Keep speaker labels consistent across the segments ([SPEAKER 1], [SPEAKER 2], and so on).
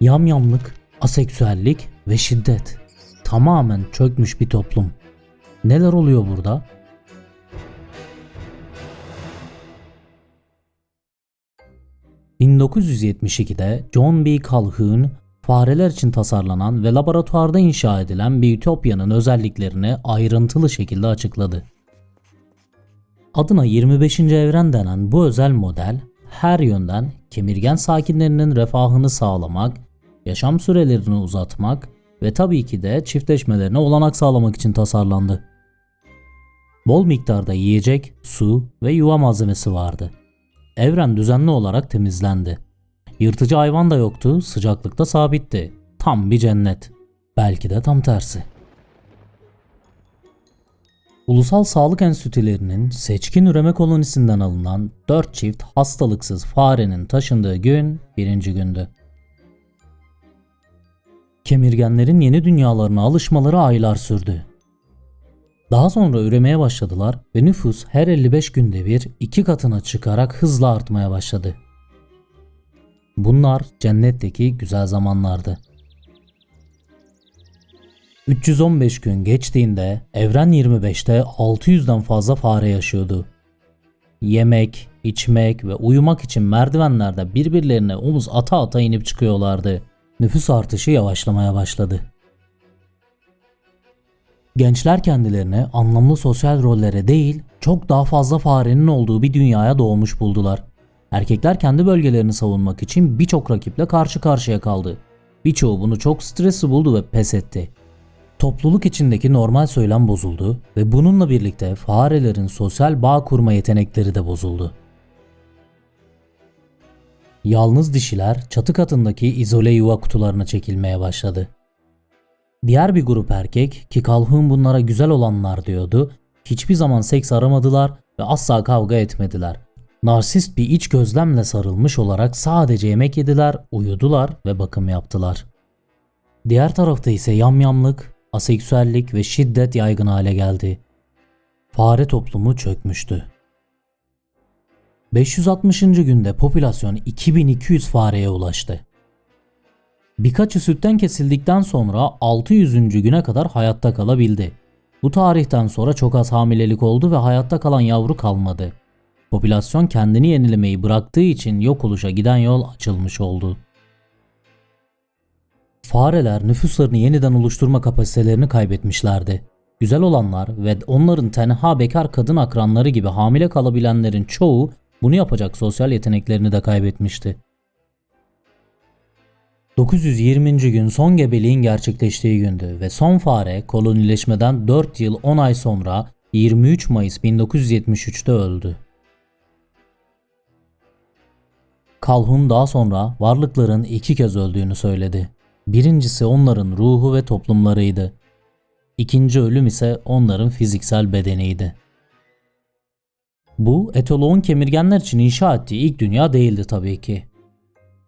[SPEAKER 1] Yamyamlık, aseksüellik ve şiddet. Tamamen çökmüş bir toplum. Neler oluyor burada? ...1972'de John B. Calhoun, fareler için tasarlanan ve laboratuvarda inşa edilen bir ütopyanın özelliklerini ayrıntılı şekilde açıkladı. Adına 25. evren denen bu özel model her yönden kemirgen sakinlerinin refahını sağlamak, yaşam sürelerini uzatmak ve tabii ki de çiftleşmelerine olanak sağlamak için tasarlandı. Bol miktarda yiyecek, su ve yuva malzemesi vardı. Evren düzenli olarak temizlendi. Yırtıcı hayvan da yoktu, sıcaklık da sabitti. Tam bir cennet. Belki de tam tersi. Ulusal Sağlık Enstitülerinin seçkin üreme kolonisinden alınan 4 çift hastalıksız farenin taşındığı gün birinci gündü. Kemirgenlerin yeni dünyalarına alışmaları aylar sürdü. Daha sonra üremeye başladılar ve nüfus her 55 günde bir iki katına çıkarak hızla artmaya başladı. Bunlar cennetteki güzel zamanlardı. 315 gün geçtiğinde Evren 25'te 600'den fazla fare yaşıyordu. Yemek, içmek ve uyumak için merdivenlerde birbirlerine omuz ata ata inip çıkıyorlardı. Nüfus artışı yavaşlamaya başladı. Gençler kendilerini anlamlı sosyal rollere değil, çok daha fazla farenin olduğu bir dünyaya doğmuş buldular. Erkekler kendi bölgelerini savunmak için birçok rakiple karşı karşıya kaldı. Birçoğu bunu çok stresli buldu ve pes etti. Topluluk içindeki normal söylem bozuldu ve bununla birlikte farelerin sosyal bağ kurma yetenekleri de bozuldu. Yalnız dişiler çatı katındaki izole yuva kutularına çekilmeye başladı. Diğer bir grup erkek ki Calhoun bunlara güzel olanlar diyordu, hiçbir zaman seks aramadılar ve asla kavga etmediler. Narsist bir iç gözlemle sarılmış olarak sadece yemek yediler, uyudular ve bakım yaptılar. Diğer tarafta ise yamyamlık, aseksüellik ve şiddet yaygın hale geldi. Fare toplumu çökmüştü. 560. günde popülasyon 2200 fareye ulaştı. Birkaçı sütten kesildikten sonra 600. güne kadar hayatta kalabildi. Bu tarihten sonra çok az hamilelik oldu ve hayatta kalan yavru kalmadı. Popülasyon kendini yenilemeyi bıraktığı için yok oluşa giden yol açılmış oldu. Fareler nüfuslarını yeniden oluşturma kapasitelerini kaybetmişlerdi. Güzel olanlar ve onların tenha bekar kadın akranları gibi hamile kalabilenlerin çoğu bunu yapacak sosyal yeteneklerini de kaybetmişti. 920. gün son gebeliğin gerçekleştiği gündü ve son fare kolonileşmeden 4 yıl 10 ay sonra 23 Mayıs 1973'te öldü. Calhoun daha sonra varlıkların iki kez öldüğünü söyledi. Birincisi onların ruhu ve toplumlarıydı. İkinci ölüm ise onların fiziksel bedeniydi. Bu etoloğun kemirgenler için inşa ettiği ilk dünya değildi tabii ki.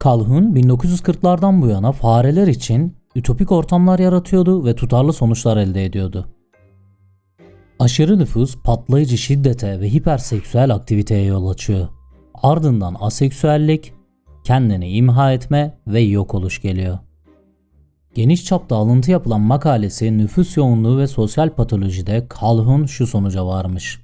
[SPEAKER 1] Calhoun 1940'lardan bu yana fareler için ütopik ortamlar yaratıyordu ve tutarlı sonuçlar elde ediyordu. Aşırı nüfus patlayıcı şiddete ve hiperseksüel aktiviteye yol açıyor. Ardından aseksüellik, kendini imha etme ve yok oluş geliyor. Geniş çapta alıntı yapılan makalesi nüfus yoğunluğu ve sosyal patolojide Calhoun şu sonuca varmış.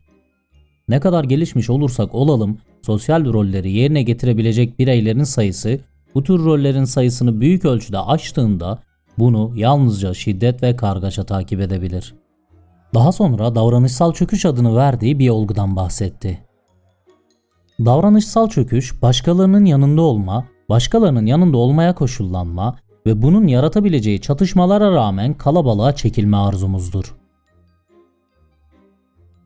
[SPEAKER 1] Ne kadar gelişmiş olursak olalım, sosyal rolleri yerine getirebilecek bireylerin sayısı bu tür rollerin sayısını büyük ölçüde aştığında bunu yalnızca şiddet ve kargaşa takip edebilir. Daha sonra davranışsal çöküş adını verdiği bir olgudan bahsetti. Davranışsal çöküş, başkalarının yanında olma, başkalarının yanında olmaya koşullanma ve bunun yaratabileceği çatışmalara rağmen kalabalığa çekilme arzumuzdur.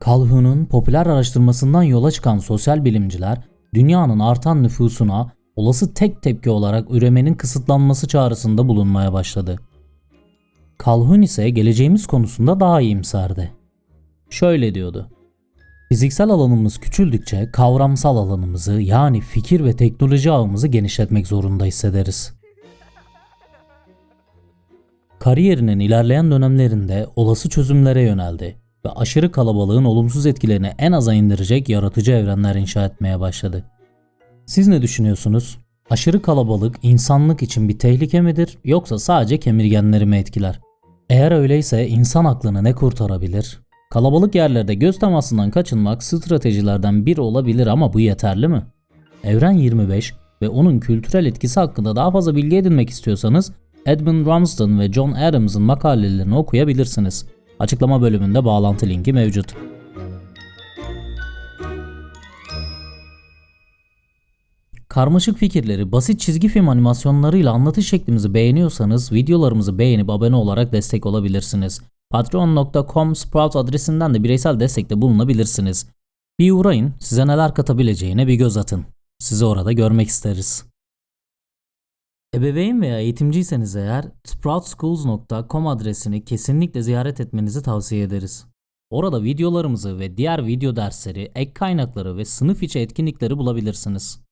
[SPEAKER 1] Calhoun'un popüler araştırmasından yola çıkan sosyal bilimciler, dünyanın artan nüfusuna olası tek tepki olarak üremenin kısıtlanması çağrısında bulunmaya başladı. Calhoun ise geleceğimiz konusunda daha iyimserdi. Şöyle diyordu. Fiziksel alanımız küçüldükçe kavramsal alanımızı yani fikir ve teknoloji ağımızı genişletmek zorunda hissederiz. Kariyerinin ilerleyen dönemlerinde olası çözümlere yöneldi ve aşırı kalabalığın olumsuz etkilerini en aza indirecek yaratıcı evrenler inşa etmeye başladı. Siz ne düşünüyorsunuz? Aşırı kalabalık insanlık için bir tehlike midir yoksa sadece kemirgenleri mi etkiler? Eğer öyleyse insan aklını ne kurtarabilir? Kalabalık yerlerde göz temasından kaçınmak stratejilerden biri olabilir ama bu yeterli mi? Evren 25 ve onun kültürel etkisi hakkında daha fazla bilgi edinmek istiyorsanız Edmund Ramsden ve John Adams'ın makalelerini okuyabilirsiniz. Açıklama bölümünde bağlantı linki mevcut. Karmaşık fikirleri basit çizgi film animasyonlarıyla anlatış şeklimizi beğeniyorsanız videolarımızı beğenip abone olarak destek olabilirsiniz. Patreon.com Sprout adresinden de bireysel destekte bulunabilirsiniz. Bir uğrayın, size neler katabileceğine bir göz atın. Sizi orada görmek isteriz. Ebeveyn veya eğitimciyseniz eğer sproutschools.com adresini kesinlikle ziyaret etmenizi tavsiye ederiz. Orada videolarımızı ve diğer video dersleri, ek kaynakları ve sınıf içi etkinlikleri bulabilirsiniz.